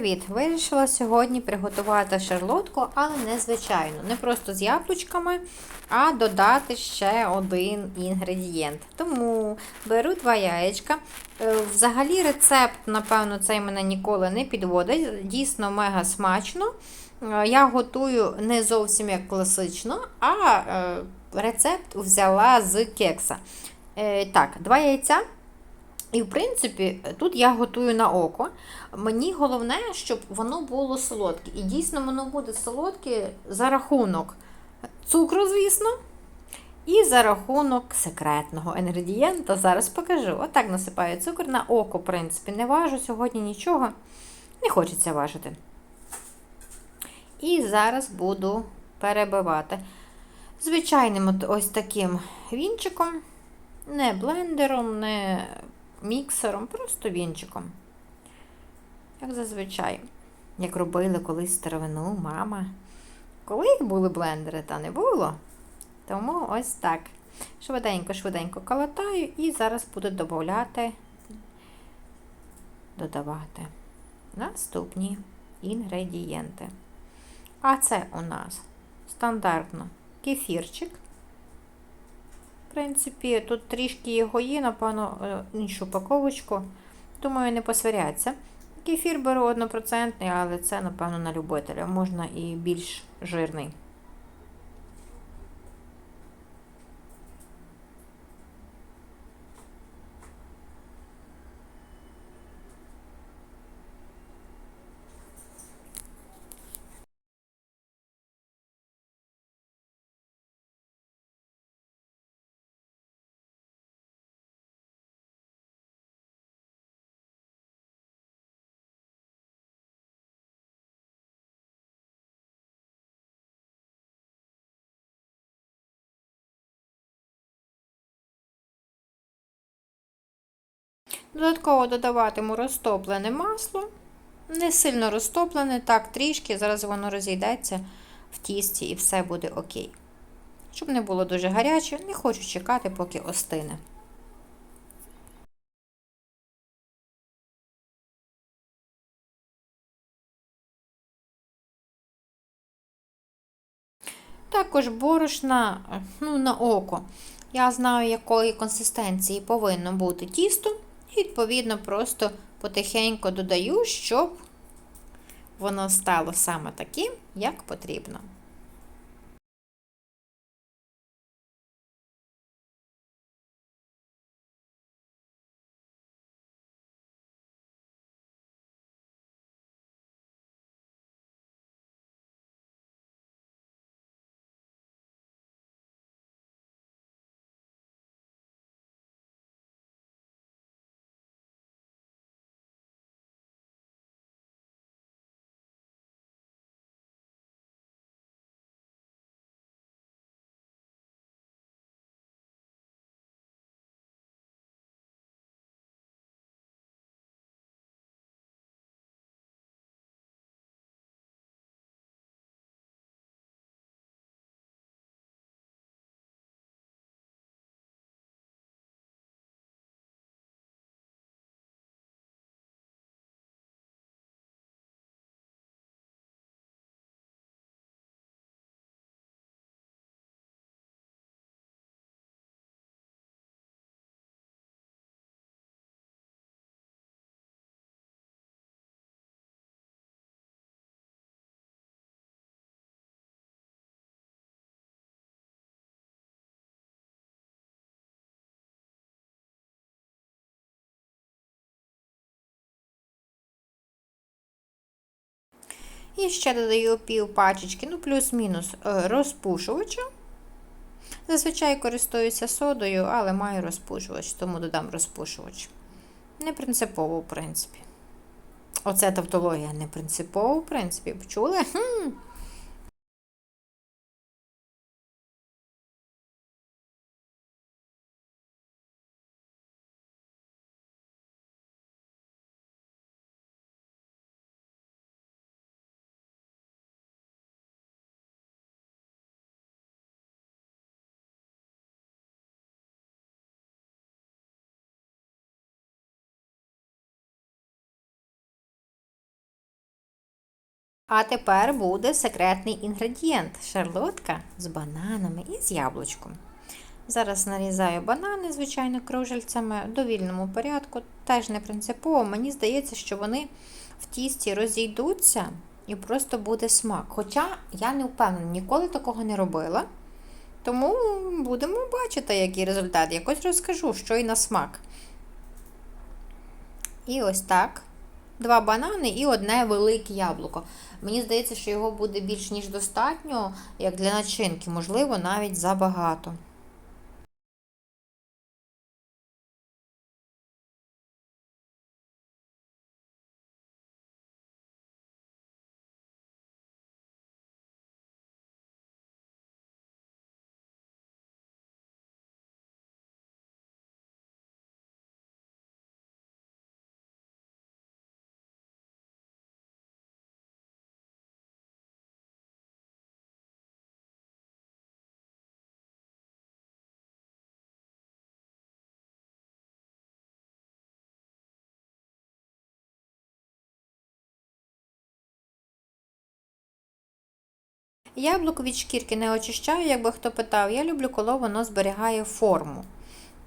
Привіт! Вирішила сьогодні приготувати шарлотку, але не звичайну. Не просто з яблучками, а додати ще один інгредієнт. Тому беру два яєчка. Е, Взагалі рецепт, напевно, цей мене ніколи не підводить. Дійсно мега смачно. Е, Я готую не зовсім як класично, а е, рецепт взяла з кекса. Так, два яйця. І, в принципі, тут я готую на око. Мені головне, щоб воно було солодке. І дійсно воно буде солодке за рахунок цукру, звісно, і за рахунок секретного інгредієнта. Зараз покажу. Отак насипаю цукор на око, в принципі, не важу сьогодні нічого. Не хочеться важити. І зараз буду перебивати. Звичайним ось таким вінчиком, не блендером, не міксером, просто вінчиком. Як зазвичай, як робили колись старовину, мама. Коли їх були блендери, та не було. Тому ось так. Швиденько-швиденько колотаю і зараз буду додавати, додавати наступні інгредієнти. А це у нас стандартно кефірчик. В принципі, тут трішки його є, напевно, е, іншу упаковочку. Думаю, не посваряться. Кефір беру 1%, але це, напевно, на любителя. Можна і більш жирний. Додатково додаватиму розтоплене масло. Не сильно розтоплене, так, трішки, зараз воно розійдеться в тісті і все буде окей. Щоб не було дуже гаряче, не хочу чекати, поки остине. Також борошна ну, на око. Я знаю, якої консистенції повинно бути тісто, і, відповідно, просто потихеньку додаю, щоб воно стало саме таким, як потрібно. І ще додаю пів пачечки, ну плюс-мінус е, розпушувача. Зазвичай користуюся содою, але маю розпушувач, тому додам розпушувач. Не принципово, в принципі. Оце тавтологія не принципово, в принципі. Почули? Хм. А тепер буде секретний інгредієнт шарлотка з бананами і з яблучком. Зараз нарізаю банани, звичайно, кружельцями в довільному порядку, теж не принципово. Мені здається, що вони в тісті розійдуться і просто буде смак. Хоча я не впевнена, ніколи такого не робила. Тому будемо бачити, який результат. Якось розкажу, що і на смак. І ось так два банани і одне велике яблуко. Мені здається, що його буде більш ніж достатньо, як для начинки, можливо, навіть забагато. Яблуко від шкірки не очищаю, якби хто питав. Я люблю, коли воно зберігає форму.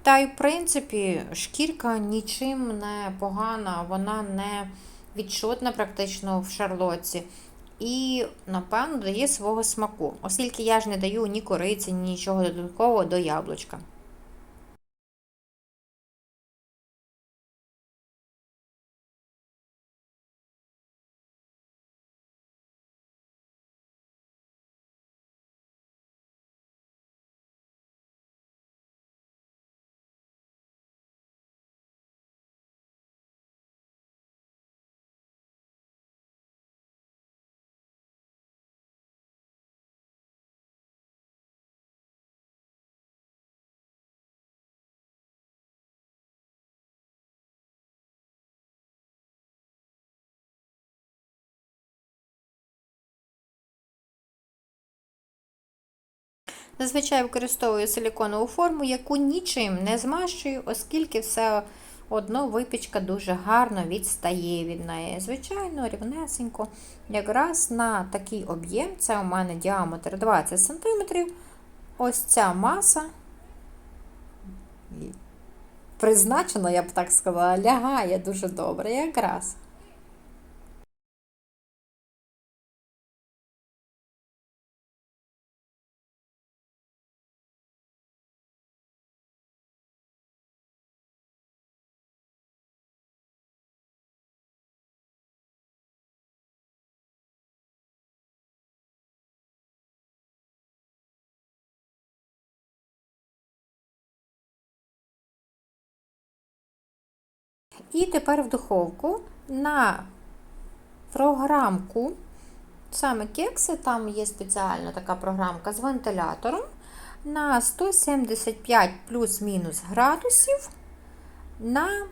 Та й, в принципі, шкірка нічим не погана, вона не відчутна практично в шарлотці. І, напевно, дає свого смаку, оскільки я ж не даю ні кориці, ні нічого додаткового до яблучка. Зазвичай використовую силіконову форму, яку нічим не змащую, оскільки все одно випічка дуже гарно відстає від неї. Звичайно, рівнесенько. Якраз на такий об'єм, це у мене діаметр 20 см. Ось ця маса. Призначена, я б так сказала, лягає дуже добре якраз. І тепер в духовку на програмку, саме кекси, там є спеціальна така програмка з вентилятором на 175 плюс-мінус градусів. на,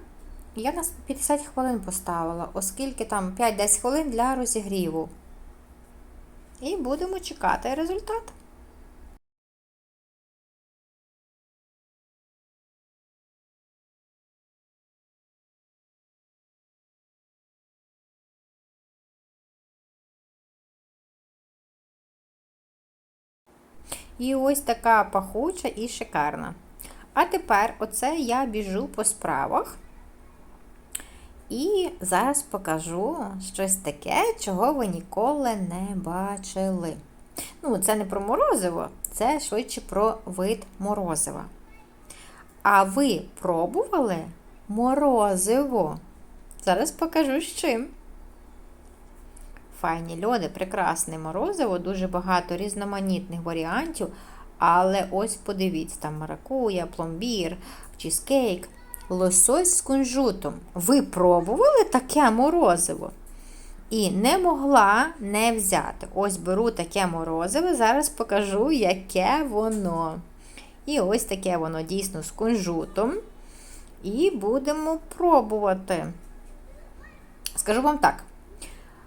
Я на 50 хвилин поставила, оскільки там 5-10 хвилин для розігріву. І будемо чекати результат. І ось така пахуча і шикарна. А тепер оце я біжу по справах. І зараз покажу щось таке, чого ви ніколи не бачили. Ну, це не про морозиво, це швидше про вид морозива. А ви пробували морозиво? Зараз покажу з чим. Файні льоди, прекрасне морозиво, дуже багато різноманітних варіантів. Але ось подивіться, там маракуя, пломбір, чізкейк, лосось з кунжутом. Ви пробували таке морозиво? І не могла не взяти. Ось беру таке морозиво, зараз покажу, яке воно. І ось таке воно дійсно з кунжутом. І будемо пробувати. Скажу вам так: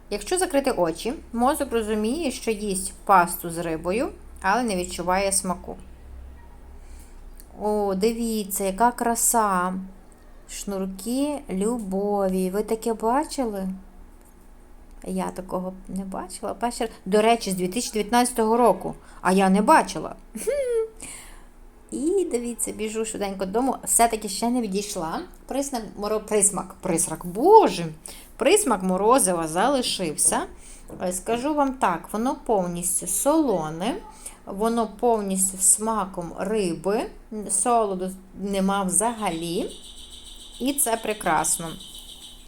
якщо закрити очі, мозок розуміє, що їсть пасту з рибою, але не відчуває смаку. О, дивіться, яка краса! Шнурки любові. Ви таке бачили? Я такого не бачила. Перший... До речі, з 2019 року. А я не бачила. І дивіться, біжу швиденько додому. Все-таки ще не відійшла. Присмак, присмак, присрак, боже! Присмак морозива залишився. Е, Скажу вам так, воно повністю солоне, воно повністю смаком риби, солоду нема взагалі. І це прекрасно.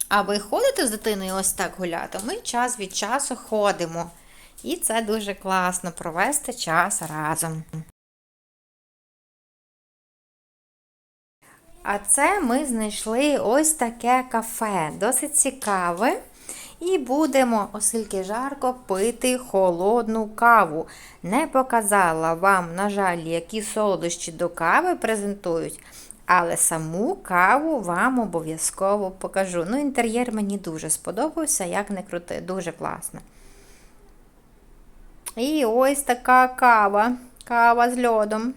А ви ходите з дитиною ось так гуляти? Ми час від часу ходимо. І це дуже класно провести час разом. А це ми знайшли ось таке кафе, досить цікаве. І будемо, оскільки жарко, пити холодну каву. Не показала вам, на жаль, які солодощі до кави презентують, але саму каву вам обов'язково покажу. Ну, інтер'єр мені дуже сподобався, як не крути, дуже класно. І ось така кава. Кава з льодом.